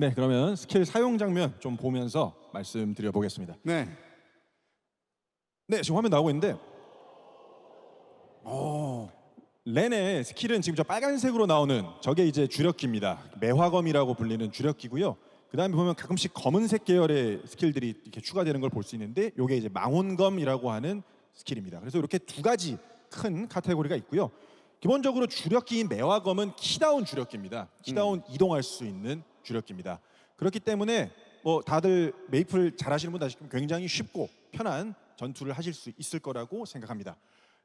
네, 그러면 스킬 사용 장면 좀 보면서 말씀드려 보겠습니다. 네. 네, 지금 화면 나오고 있는데 어. 렌의 스킬은 지금 저 빨간색으로 나오는 저게 이제 주력기입니다. 매화검이라고 불리는 주력기고요. 그다음에 보면 가끔씩 검은색 계열의 스킬들이 이렇게 추가되는 걸 볼 수 있는데 이게 이제 망혼검이라고 하는 스킬입니다. 그래서 이렇게 두 가지 큰 카테고리가 있고요. 기본적으로 주력기인 매화검은 키다운 주력기입니다. 키다운 이동할 수 있는 주력기입니다. 그렇기 때문에 뭐 다들 메이플 잘하시는 분 아시면 굉장히 쉽고 편한 전투를 하실 수 있을 거라고 생각합니다.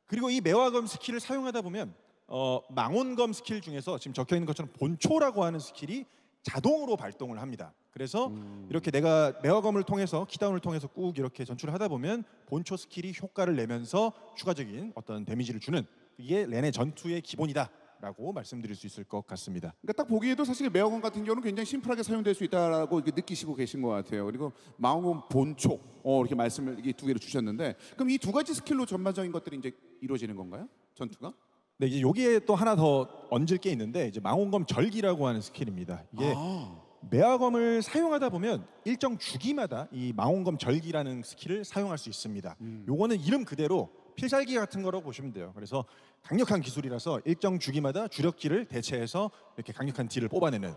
그리고 이 매화검 스킬을 사용하다 보면 어, 망원검 스킬 중에서 지금 적혀 있는 것처럼 본초라고 하는 스킬이 자동으로 발동을 합니다. 그래서 이렇게 내가 매화검을 통해서 키다운을 통해서 꾹 이렇게 전출을 하다 보면 본초 스킬이 효과를 내면서 추가적인 어떤 데미지를 주는 이게 렌의 전투의 기본이다 라고 말씀드릴 수 있을 것 같습니다. 그러니까 딱 보기에도 사실 매어건 같은 경우는 굉장히 심플하게 사용될 수 있다라고 이렇게 느끼시고 계신 것 같아요. 그리고 마음은 본초 어, 이렇게 말씀을 이게 두 개를 주셨는데 그럼 이 두 가지 스킬로 전반적인 것들이 이제 이루어지는 건가요? 전투가? 네, 이제 여기에 또 하나 더 얹을 게 있는데 이제 망원검 절기라고 하는 스킬입니다. 이게 아. 매화검을 사용하다 보면 일정 주기마다 이 망원검 절기라는 스킬을 사용할 수 있습니다. 요거는 이름 그대로 필살기 같은 거라고 보시면 돼요. 그래서 강력한 기술이라서 일정 주기마다 주력기를 대체해서 이렇게 강력한 딜을 뽑아내는.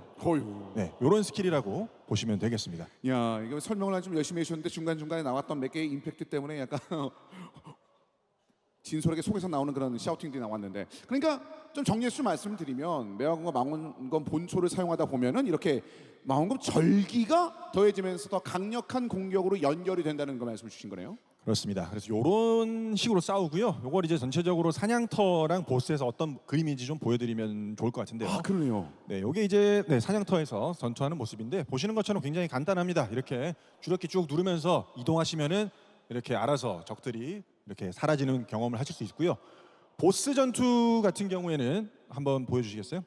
네, 요런 스킬이라고 보시면 되겠습니다. 야 이거 설명을 좀 열심히 해주셨는데 중간 중간에 나왔던 몇 개의 임팩트 때문에 약간 진솔하게 속에서 나오는 그런 샤우팅들이 나왔는데 그러니까 좀 정리해서 좀 말씀드리면 매화검과 망원검 본초를 사용하다 보면은 이렇게 망원검 절기가 더해지면서 더 강력한 공격으로 연결이 된다는 거 말씀을 주신 거네요. 그렇습니다. 그래서 요런 식으로 싸우고요. 요걸 이제 전체적으로 사냥터랑 보스에서 어떤 그림인지 좀 보여드리면 좋을 것 같은데요. 아 그러네요. 네, 이게 이제 네, 사냥터에서 전투하는 모습인데 보시는 것처럼 굉장히 간단합니다. 이렇게 주력기 쭉 누르면서 이동하시면은 이렇게 알아서 적들이 이렇게 사라지는 경험을 하실 수 있고요. 보스 전투 같은 경우에는 한번 보여주시겠어요?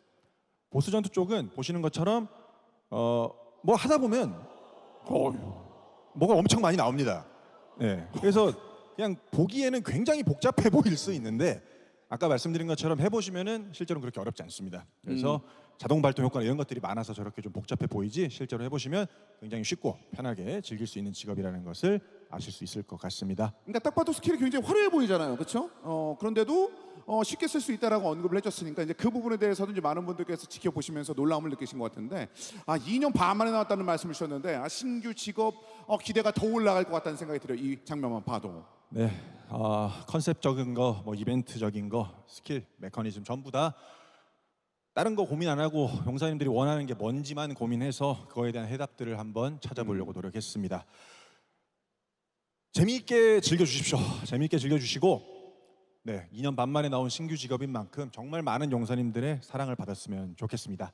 보스 전투 쪽은 보시는 것처럼 어, 뭐 하다 보면 뭐가 엄청 많이 나옵니다. 네, 그래서 그냥 보기에는 굉장히 복잡해 보일 수 있는데 아까 말씀드린 것처럼 해보시면은 실제로는 그렇게 어렵지 않습니다. 그래서 자동 발동 효과나 이런 것들이 많아서 저렇게 좀 복잡해 보이지 실제로 해보시면 굉장히 쉽고 편하게 즐길 수 있는 직업이라는 것을 아실 수 있을 것 같습니다. 그러니까 딱 봐도 스킬이 굉장히 화려해 보이잖아요, 그렇죠? 어, 그런데도 어, 쉽게 쓸 수 있다라고 언급을 해줬으니까 이제 그 부분에 대해서도 이제 많은 분들께서 지켜보시면서 놀라움을 느끼신 것 같은데 아 2년 반 만에 나왔다는 말씀을 주셨는데 아, 신규 직업 어, 기대가 더 올라갈 것 같다는 생각이 들어요. 이 장면만 봐도. 네, 어, 컨셉적인 거, 뭐 이벤트적인 거, 스킬, 메커니즘 전부 다 다른 거 고민 안 하고 용사님들이 원하는 게 뭔지만 고민해서 그거에 대한 해답들을 한번 찾아보려고 노력했습니다. 재미있게 즐겨주십시오. 재미있게 즐겨주시고 네, 2년 반 만에 나온 신규 직업인 만큼 정말 많은 용사님들의 사랑을 받았으면 좋겠습니다.